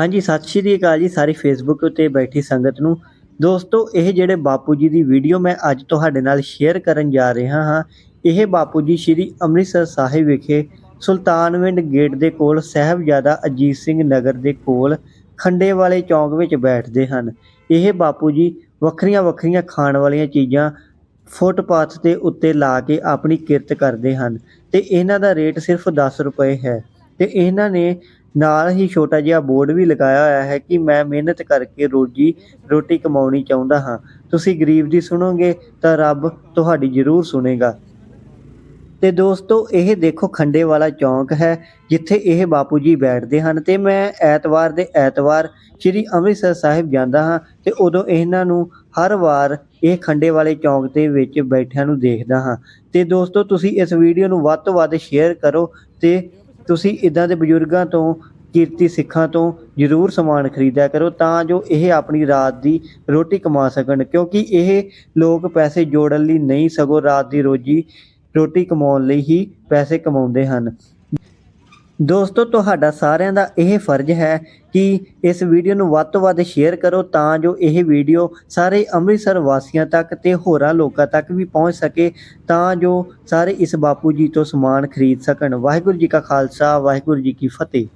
ਹਾਂਜੀ, ਸਤਿ ਸ਼੍ਰੀ ਅਕਾਲ ਜੀ, ਸਾਰੀ ਫੇਸਬੁੱਕ ਉੱਤੇ ਬੈਠੀ ਸੰਗਤ ਨੂੰ। ਦੋਸਤੋ, ਇਹ ਜਿਹੜੇ ਬਾਪੂ ਜੀ ਦੀ ਵੀਡੀਓ ਮੈਂ ਅੱਜ ਤੁਹਾਡੇ ਨਾਲ ਸ਼ੇਅਰ ਕਰਨ ਜਾ ਰਿਹਾ ਹਾਂ, ਇਹ ਬਾਪੂ ਜੀ ਸ਼੍ਰੀ ਅੰਮ੍ਰਿਤਸਰ ਸਾਹਿਬ ਵਿਖੇ ਸੁਲਤਾਨਵਿੰਡ ਗੇਟ ਦੇ ਕੋਲ ਸਾਹਿਬਜ਼ਾਦਾ ਅਜੀਤ ਸਿੰਘ ਨਗਰ ਦੇ ਕੋਲ ਖੰਡੇ ਵਾਲੇ ਚੌਂਕ ਵਿੱਚ ਬੈਠਦੇ ਹਨ। ਇਹ ਬਾਪੂ ਜੀ ਵੱਖਰੀਆਂ ਵੱਖਰੀਆਂ ਖਾਣ ਵਾਲੀਆਂ ਚੀਜ਼ਾਂ ਫੁੱਟਪਾਥ ਦੇ ਉੱਤੇ ਲਾ ਕੇ ਆਪਣੀ ਕਿਰਤ ਕਰਦੇ ਹਨ ਤੇ ਇਹਨਾਂ ਦਾ ਰੇਟ ਸਿਰਫ 10 ਰੁਪਏ ਹੈ ਤੇ ਇਹਨਾਂ ਨੇ ਨਾਲ ਹੀ ਛੋਟਾ ਜਿਹਾ ਬੋਰਡ ਵੀ ਲਗਾਇਆ ਹੋਇਆ ਹੈ ਕਿ ਮੈਂ ਮਿਹਨਤ ਕਰਕੇ ਰੋਜੀ ਰੋਟੀ ਕਮਾਉਣੀ ਚਾਹੁੰਦਾ ਹਾਂ। ਤੁਸੀਂ ਗਰੀਬ ਦੀ ਸੁਣੋਗੇ ਤਾਂ ਰੱਬ ਤੁਹਾਡੀ ਜ਼ਰੂਰ ਸੁਣੇਗਾ। ਤੇ ਦੋਸਤੋ, ਇਹ ਦੇਖੋ ਖੰਡੇ ਵਾਲਾ ਚੌਂਕ ਹੈ, ਜਿੱਥੇ ਇਹ ਬਾਪੂ ਜੀ ਬੈਠਦੇ ਹਨ ਤੇ ਮੈਂ ਐਤਵਾਰ ਦੇ ਐਤਵਾਰ ਸ੍ਰੀ ਅੰਮ੍ਰਿਤਸਰ ਸਾਹਿਬ ਜਾਂਦਾ ਹਾਂ ਤੇ ਉਦੋਂ ਇਹਨਾਂ ਨੂੰ ਹਰ ਵਾਰ ਇਹ ਖੰਡੇ ਵਾਲੇ ਚੌਂਕ ਦੇ ਵਿੱਚ ਬੈਠਿਆਂ ਨੂੰ ਦੇਖਦਾ ਹਾਂ। ਤੇ ਦੋਸਤੋ, ਤੁਸੀਂ ਇਸ ਵੀਡੀਓ ਨੂੰ ਵੱਧ ਤੋਂ ਵੱਧ ਸ਼ੇਅਰ ਕਰੋ ਤੇ ਤੁਸੀਂ ਇਦਾਂ ਦੇ ਬਜ਼ੁਰਗਾਂ ਤੋਂ, ਕੀਰਤੀ ਸਿੱਖਾਂ ਤੋਂ ਜ਼ਰੂਰ ਸਮਾਨ ਖਰੀਦਿਆ ਕਰੋ ਤਾਂ ਜੋ ਇਹ ਆਪਣੀ ਰਾਤ ਦੀ ਰੋਟੀ ਕਮਾ ਸਕਣ, ਕਿਉਂਕਿ ਇਹ ਲੋਕ ਪੈਸੇ ਜੋੜਨ ਲਈ ਨਹੀਂ ਸਗੋਂ ਰਾਤ ਦੀ ਰੋਜੀ ਰੋਟੀ ਕਮਾਉਣ ਲਈ ਹੀ ਪੈਸੇ ਕਮਾਉਂਦੇ ਹਨ। ਦੋਸਤੋ, ਤੁਹਾਡਾ ਸਾਰਿਆਂ ਦਾ ਇਹ ਫਰਜ਼ ਹੈ ਕਿ ਇਸ ਵੀਡੀਓ ਨੂੰ ਵੱਧ ਤੋਂ ਵੱਧ ਸ਼ੇਅਰ ਕਰੋ ਤਾਂ ਜੋ ਇਹ ਵੀਡੀਓ ਸਾਰੇ ਅੰਮ੍ਰਿਤਸਰ ਵਾਸੀਆਂ ਤੱਕ ਤੇ ਹੋਰਾਂ ਲੋਕਾਂ ਤੱਕ ਵੀ ਪਹੁੰਚ ਸਕੇ, ਤਾਂ ਜੋ ਸਾਰੇ ਇਸ ਬਾਪੂ ਜੀ ਤੋਂ ਸਮਾਨ ਖਰੀਦ ਸਕਣ। ਵਾਹਿਗੁਰੂ ਜੀ ਕਾ ਖਾਲਸਾ, ਵਾਹਿਗੁਰੂ ਜੀ ਕੀ ਫਤਿਹ।